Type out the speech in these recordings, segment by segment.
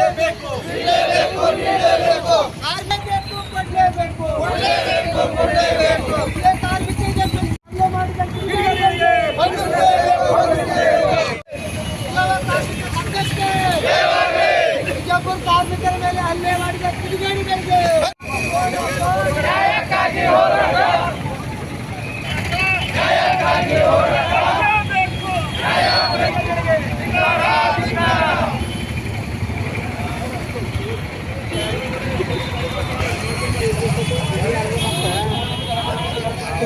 ಕೊಡಲೇಬೇಕು ಕಾರ್ಮಿಕರು ಕೊಡಲೇಬೇಕು ಇದೇ ಕಾರ್ಮಿಕರಿಗೆ ಹಲ್ಲೆ ಮಾಡಿದ ಕಿಡಿಗೇಡಿಗಳಿಗೆ ಯಾವ ಕಾರ್ಮಿಕ ಸಂಘಕ್ಕೆ ಬಿಜಾಪುರ ಕಾರ್ಮಿಕರ ಮೇಲೆ ಹಲ್ಲೆ ಮಾಡಿದ ಕಿಡಿಗೇಡಿಗಳಿಗೆ ಸಂಘಕ್ಕೆ ಯಾವ ಕಾರ್ಮಿಕ ಸಂಘಕ್ಕೆ ಬಿಜಾಪುರ ಕಾರ್ಮಿಕರ ಬೇಕೇ ಬೇಕು ಬೇಕೇ ಬೇಕು ಇಲ್ಲ ಹಲ್ಲೆ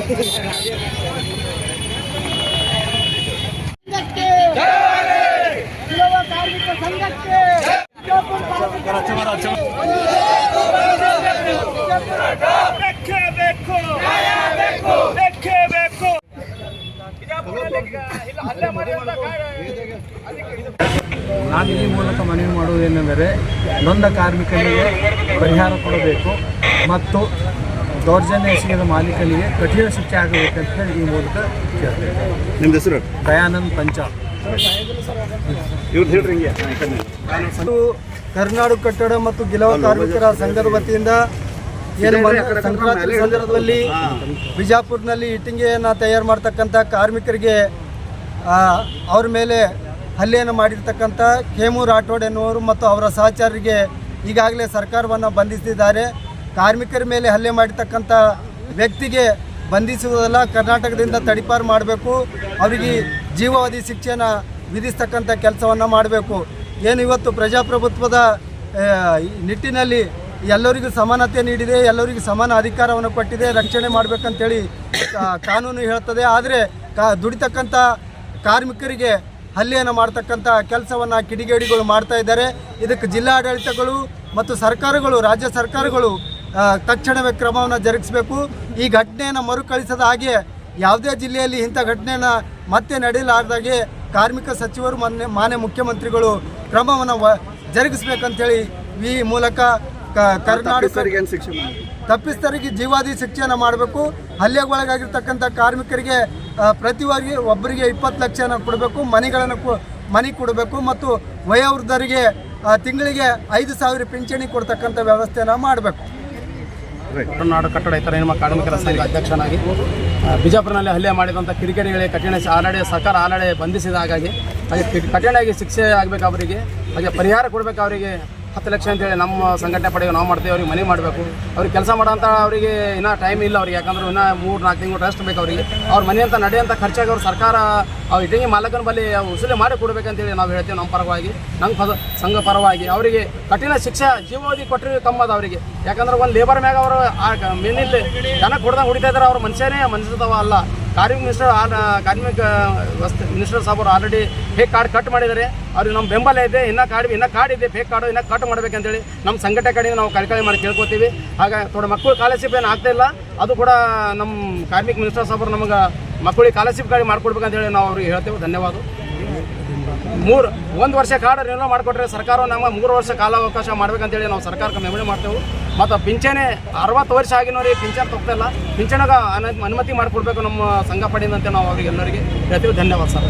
ಮಾಡಿದಂತ ನಾನು ಈ ಮೂಲಕ ಮನವಿ ಮಾಡುವುದೇನೆಂದರೆ ನೊಂದ ಕಾರ್ಮಿಕರಿಗೆ ಪರಿಹಾರ ಕೊಡಬೇಕು ಮತ್ತು ದೌರ್ಜನ್ಯ ಎಸಗಿದ ಮಾಲೀಕನಿಗೆ ಕಠಿಣ ಶಿಕ್ಷೆ ಆಗಬೇಕಂತ ಹೇಳಿ ಈ ಮೂಲಕ ಕೇಳ್ತೇವೆ. ನಿಮ್ಮ ಹೆಸರು? ದಯಾನಂದ್ ಪಂಚಾಲ್ ಕರ್ನಾಟಕ ಕಟ್ಟಡ ಮತ್ತು ಗಿಲವ ಕಾರ್ಮಿಕರ ಸಂಘದ ವತಿಯಿಂದ ಏನು ಸಂಕ್ರಾಂತಿ ಸಂದರ್ಭದಲ್ಲಿ ಬಿಜಾಪುರ್ನಲ್ಲಿ ಇಟ್ಟಿಂಗೆಯನ್ನು ತಯಾರು ಮಾಡ್ತಕ್ಕಂಥ ಕಾರ್ಮಿಕರಿಗೆ ಆ, ಅವ್ರ ಮೇಲೆ ಹಲ್ಲೆಯನ್ನು ಮಾಡಿರ್ತಕ್ಕಂಥ ಖೇಮು ರಾಠೋಡ್ ಎನ್ನುವರು ಮತ್ತು ಅವರ ಸಹಚಾರರಿಗೆ ಈಗಾಗಲೇ ಸರ್ಕಾರವನ್ನು ಬಂಧಿಸಿದ್ದಾರೆ. ಕಾರ್ಮಿಕರ ಮೇಲೆ ಹಲ್ಲೆ ಮಾಡಿರ್ತಕ್ಕಂಥ ವ್ಯಕ್ತಿಗೆ ಬಂಧಿಸುವುದಲ್ಲ, ಕರ್ನಾಟಕದಿಂದ ತಡಿಪಾರು ಮಾಡಬೇಕು, ಅವರಿಗೆ ಜೀವಾವಧಿ ಶಿಕ್ಷೆಯನ್ನು ವಿಧಿಸ್ತಕ್ಕಂಥ ಕೆಲಸವನ್ನು ಮಾಡಬೇಕು. ಏನು ಇವತ್ತು ಪ್ರಜಾಪ್ರಭುತ್ವದ ನಿಟ್ಟಿನಲ್ಲಿ ಎಲ್ಲರಿಗೂ ಸಮಾನತೆ ನೀಡಿದೆ, ಎಲ್ಲರಿಗೂ ಸಮಾನ ಅಧಿಕಾರವನ್ನು ಕೊಟ್ಟಿದೆ, ರಕ್ಷಣೆ ಮಾಡಬೇಕಂತೇಳಿ ಕಾನೂನು ಹೇಳ್ತದೆ. ಆದರೆ ಕಾ, ದುಡಿತಕ್ಕಂಥ ಕಾರ್ಮಿಕರಿಗೆ ಹಲ್ಲೆಯನ್ನು ಮಾಡ್ತಕ್ಕಂಥ ಕೆಲಸವನ್ನು ಕಿಡಿಗೇಡಿಗಳು ಮಾಡ್ತಾ ಇದ್ದಾರೆ. ಇದಕ್ಕೆ ಜಿಲ್ಲಾಡಳಿತಗಳು ಮತ್ತು ಸರ್ಕಾರಗಳು, ರಾಜ್ಯ ಸರ್ಕಾರಗಳು ತಕ್ಷಣವೇ ಕ್ರಮವನ್ನು ಜರುಗಿಸಬೇಕು. ಈ ಘಟನೆಯನ್ನು ಮರುಕಳಿಸದ ಹಾಗೆ ಯಾವುದೇ ಜಿಲ್ಲೆಯಲ್ಲಿ ಇಂಥ ಘಟನೆಯನ್ನು ಮತ್ತೆ ನಡೆಯಲಾರ್ದಾಗೆ ಕಾರ್ಮಿಕ ಸಚಿವರು ಮೊನ್ನೆ ಮಾನ್ಯ ಮುಖ್ಯಮಂತ್ರಿಗಳು ಕ್ರಮವನ್ನು ಜರುಗಿಸ್ಬೇಕಂತೇಳಿ ಈ ಮೂಲಕ ಕರ್ನಾಟಕ ತಪ್ಪಿಸ್ತರಿಗೆ ಜೀವಾದಿ ಶಿಕ್ಷೆಯನ್ನು ಮಾಡಬೇಕು. ಹಲ್ಲೆಗೊಳಗಾಗಿರ್ತಕ್ಕಂಥ ಕಾರ್ಮಿಕರಿಗೆ ಪ್ರತಿವಾರಿ ಒಬ್ಬರಿಗೆ ಇಪ್ಪತ್ತು ಲಕ್ಷನ ಕೊಡಬೇಕು ಮನೆಗಳನ್ನು ಕೊ ಮನೆ ಕೊಡಬೇಕು ಮತ್ತು ವಯೋವೃದ್ಧರಿಗೆ ತಿಂಗಳಿಗೆ ಐದು ಸಾವಿರ ಪಿಂಚಣಿ ಕೊಡ್ತಕ್ಕಂಥ ವ್ಯವಸ್ಥೆಯನ್ನು ಮಾಡಬೇಕು. ಕರ್ನಾಟಕ ಕಟ್ಟಡ ಇತರ ನಿಮ್ಮ ಕಾರ್ಮಿಕರ ಸಂಘ ಅಧ್ಯಕ್ಷನಾಗಿ ಬಿಜಾಪುರನಲ್ಲಿ ಹಲ್ಲೆ ಮಾಡಿದಂಥ ಕಿಡಿಗೇಡಿಗಳಿಗೆ ಕಠಿಣ ಆಲ್ರೆಡಿ ಸರ್ಕಾರ ಆಲ್ರೆಡಿ ಬಂಧಿಸಿದ ಹಾಗಾಗಿ ಹಾಗೆ ಕಠಿಣವಾಗಿ ಶಿಕ್ಷೆ ಆಗಬೇಕು ಅವರಿಗೆ, ಹಾಗೆ ಪರಿಹಾರ ಕೊಡಬೇಕು ಅವರಿಗೆ ಹತ್ತು ಲಕ್ಷ ಅಂತೇಳಿ ನಮ್ಮ ಸಂಘಟನೆ ಪಡೆಗೆ ನಾವು ಮಾಡ್ತೀವಿ, ಅವ್ರಿಗೆ ಮನೆ ಮಾಡಬೇಕು. ಅವ್ರಿಗೆ ಕೆಲಸ ಮಾಡೋಂಥ ಅವರಿಗೆ ಇನ್ನೂ ಟೈಮ್ ಇಲ್ಲ ಅವ್ರಿಗೆ, ಯಾಕಂದ್ರೆ ಇನ್ನೂ ಮೂರು, ನಾಲ್ಕು ತಿಂಗಳು ರೆಸ್ಟ್ ಬೇಕು ಅವರಿಗೆ. ಅವ್ರ ಮನೆ ಅಂತ ನಡೆಯೋಂಥ ಖರ್ಚಾಗಿ ಅವ್ರ ಸರ್ಕಾರ ಅವ್ರು ಇಟ್ಟಿಗೆ ಮಾಲಕನ ಬಳಿ ಉಸುಲಿ ಮಾಡಿ ಕೊಡಬೇಕಂತೇಳಿ ನಾವು ಹೇಳ್ತೀವಿ ನಮ್ಮ ಪರವಾಗಿ. ನಮ್ಮ ಪದ, ಸಂಘ ಪರವಾಗಿ. ಅವರಿಗೆ ಕಠಿಣ ಶಿಕ್ಷೆ ಜೀವಾವಧಿ ಕೊಟ್ಟರೆ ಕಮ್ಮದ ಅವರಿಗೆ. ಯಾಕಂದ್ರೆ ಒಂದು ಲೇಬರ್ ಮ್ಯಾಗ ಅವರು ಆ ಜನ ಕೊಡ್ದಂಗೆ ಹೊಡಿತಾ ಇದ್ದಾರೆ ಅವ್ರ ಮನುಷ್ಯನೇ ಮನುಷ್ಯದವ ಅಲ್ಲ. ಕಾರ್ಮಿಕ ಮಿನಿಸ್ಟರ್ ಕಾರ್ಮಿಕ ವ್ಯವಸ್ಥೆ, ಮಿನಿಸ್ಟರ್ ಸಾಹೇಬರು ಆಲ್ರೆಡಿ ಫೇಕ್ ಕಾರ್ಡ್ ಕಟ್ ಮಾಡಿದ್ದಾರೆ. ಅವ್ರಿಗೆ ನಮ್ಮ ಬೆಂಬಲ ಇದೆ, ಇನ್ನ ಕಾರ್ಡ್ ಇನ್ನ ಕಾರ್ಡ್ ಇದೆ ಫೇಕ್ ಕಾರ್ಡು ಇನ್ನ ಕಟ್ ಮಾಡ್ಬೇಕಂತೇಳಿ ನಮ್ಮ ಸಂಘಟನೆ ಕಡೆಯಿಂದ ನಾವು ಕಳಕಳಿ ಮಾಡಿ ಕೇಳ್ಕೊತೀವಿ. ಆಗ ಥೋಡೆ ಮಕ್ಕಳು ಸ್ಕಾಲರ್ಶಿಪ್ ಏನು ಆಗ್ತಾ ಇಲ್ಲ, ಅದು ಕೂಡ ನಮ್ಮ ಕಾರ್ಮಿಕ ಮಿನಿಸ್ಟರ್ ಸಾಹಬ್ರು ನಮಗೆ ಮಕ್ಕಳಿಗೆ ಸ್ಕಾಲರ್ಶಿಪ್ ಗಾಡಿ ಮಾಡ್ಕೊಡ್ಬೇಕಂತೇಳಿ ನಾವು ಅವ್ರಿಗೆ ಹೇಳ್ತೇವೆ. ಧನ್ಯವಾದ. ಮೂರು ಒಂದು ವರ್ಷ ಕಾರ್ಡ್ ರಿನ್ಯೂ ಮಾಡಿಕೊಟ್ರೆ ಸರ್ಕಾರ ನಮಗೆ ಮೂರು ವರ್ಷ ಕಾಲಾವಕಾಶ ಮಾಡ್ಬೇಕಂತೇಳಿ ನಾವು ಸರ್ಕಾರಕ್ಕೆ ಮೆಮಣಿ ಮಾಡ್ತೇವೆ. ಮತ್ತು ಪಿಂಚಣಿ ಅರವತ್ತು ವರ್ಷ ಆಗಿನವ್ರಿ ಪಿಂಚಣಿ ತಗ್ತಾ ಪಿಂಚಣಿಗೆ ಪಿಂಚಣಿಗ ಅನುಮತಿ ಮಾಡಿಕೊಡ್ಬೇಕು ನಮ್ಮ ಸಂಘ ಪಡೆಯಿಂದಂತೆ ನಾವು ಅವ್ರಿಗೆ ಎಲ್ಲರಿಗೆ ಹೇಳ್ತೀವಿ. ಧನ್ಯವಾದ ಸರ್.